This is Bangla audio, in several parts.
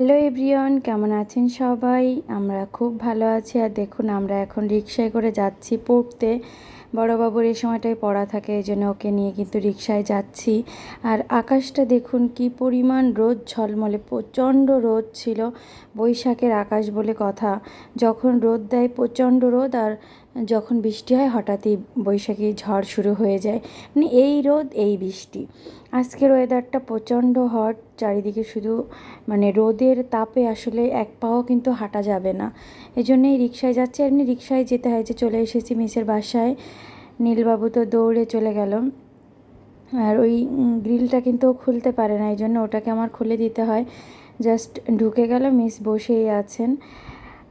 হ্যালো এভরিওয়ান, কেমন আছেন সবাই? আমরা খুব ভালো আছি। আর দেখুন, আমরা এখন রিক্সায় করে যাচ্ছি পড়তে। বড়বাবুর এই সময়টায় পড়া থাকে, এই জন্য ওকে নিয়ে কিন্তু রিক্সায় যাচ্ছি। আর আকাশটা দেখুন, কি পরিমাণ রোদ, ঝলমলে, প্রচণ্ড রোদ ছিল। বৈশাখের আকাশ বলে কথা। যখন রোদ দেয়, প্রচণ্ড রোদ, আর যখন বৃষ্টি হয়, হঠাৎই বৈশাখী ঝড় শুরু হয়ে যায়। মানে এই রোদ, এই বৃষ্টি। আজকের ওয়েদারটা প্রচণ্ড হট চারিদিকে শুধু মানে রোদের তাপে আসলে এক পাও কিন্তু হাঁটা যাবে না। এই জন্যেই রিক্সায় যাচ্ছে, এমনি রিক্সায় যেতে হয় যে চলে এসেছি মিসের বাসায়। নীলবাবু তো দৌড়ে চলে গেল। আর ওই গ্রিলটা কিন্তু খুলতে পারে না এই জন্য ওটাকে আমার খুলে দিতে হয়। জাস্ট ঢুকে গেল, মিস বসেই আছেন।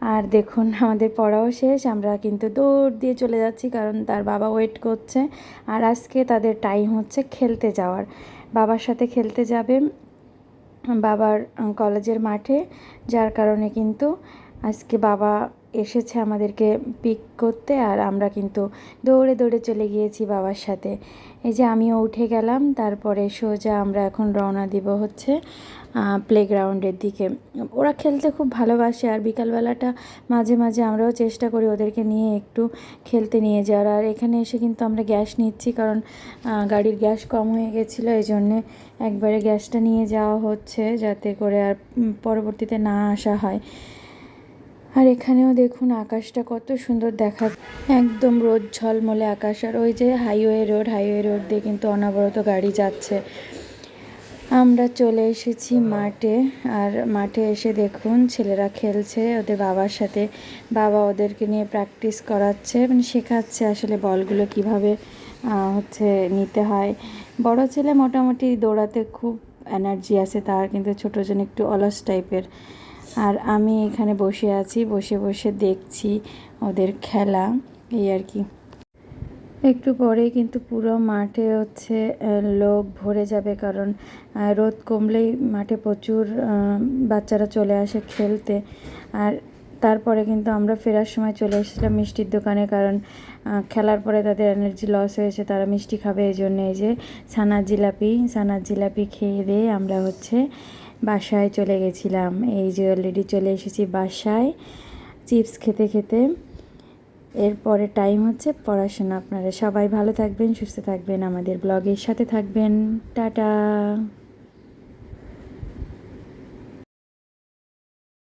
আর দেখুন, আমাদের পড়াও শেষ। আমরা কিন্তু দৌড় দিয়ে চলে যাচ্ছি কারণ তার বাবা ওয়েট করছে। আর আজকে তাদের টাইম হচ্ছে খেলতে যাওয়ার। বাবার সাথে খেলতে যাবে বাবার কলেজের মাঠে। যার কারণে কিন্তু আজকে বাবা এসেছে আমাদেরকে পিক করতে আর আমরা কিন্তু দৌড়ে দৌড়ে চলে গিয়েছি বাবার সাথে। এই যে আমিও উঠে গেলাম, তারপরে সোজা আমরা এখন রওনা দিব হচ্ছে প্লেগ্রাউন্ডের দিকে। ওরা খেলতে খুব ভালোবাসে আর বিকালবেলাটা মাঝে মাঝে আমরাও চেষ্টা করি ওদেরকে নিয়ে একটু খেলতে নিয়ে যাওয়ার। আর এখানে এসে কিন্তু আমরা গ্যাস নিচ্ছি কারণ গাড়ির গ্যাস কম হয়ে গেছিল এই জন্যে একবারে গ্যাসটা নিয়ে যাওয়া হচ্ছে যাতে করে আর পরবর্তীতে না আসা হয়। আর এখানেও দেখুন আকাশটা কত সুন্দর দেখা একদম রোদ ঝলমলে আকাশ আর ওই যে হাইওয়ে রোড হাইওয়ে রোড দিয়ে কিন্তু অনবরত গাড়ি যাচ্ছে। আমরা চলে এসেছি মাঠে আর মাঠে এসে দেখুন ছেলেরা খেলছে, ওদের বাবার সাথে। বাবা ওদেরকে নিয়ে প্র্যাকটিস করাচ্ছে মানে শেখাচ্ছে আসলে বলগুলো কীভাবে হচ্ছে নিতে হয়। বড় ছেলে মোটামুটি দৌড়াতে খুব এনার্জি আছে, তার কিন্তু ছোটো জন একটু অলস টাইপের আর আমি এখানে বসে আছি, বসে বসে দেখছি ওদের খেলা, এই আর কি। একটু পরে কিন্তু পুরো মাঠে হচ্ছে লোক ভরে যাবে কারণ রোদ কমলেই মাঠে প্রচুর বাচ্চারা চলে আসে খেলতে। আর তারপরে কিন্তু আমরা ফেরার সময় চলে এসেছিলাম মিষ্টির দোকানে কারণ খেলার পরে তাদের এনার্জি লস হয়েছে, তারা মিষ্টি খাবে এই জন্য এই যে ছানার জিলাপি ছানার জিলাপি খেয়ে দিয়ে আমরা হচ্ছে বাসায় চলে গেছিলাম। এই যে অলরেডি চলে এসেছি বাসায় চিপস খেতে খেতে। এরপরে টাইম হচ্ছে পড়াশোনা আপনারা সবাই ভালো থাকবেন, সুস্থ থাকবেন, আমাদের ব্লগের সাথে থাকবেন। টাটা!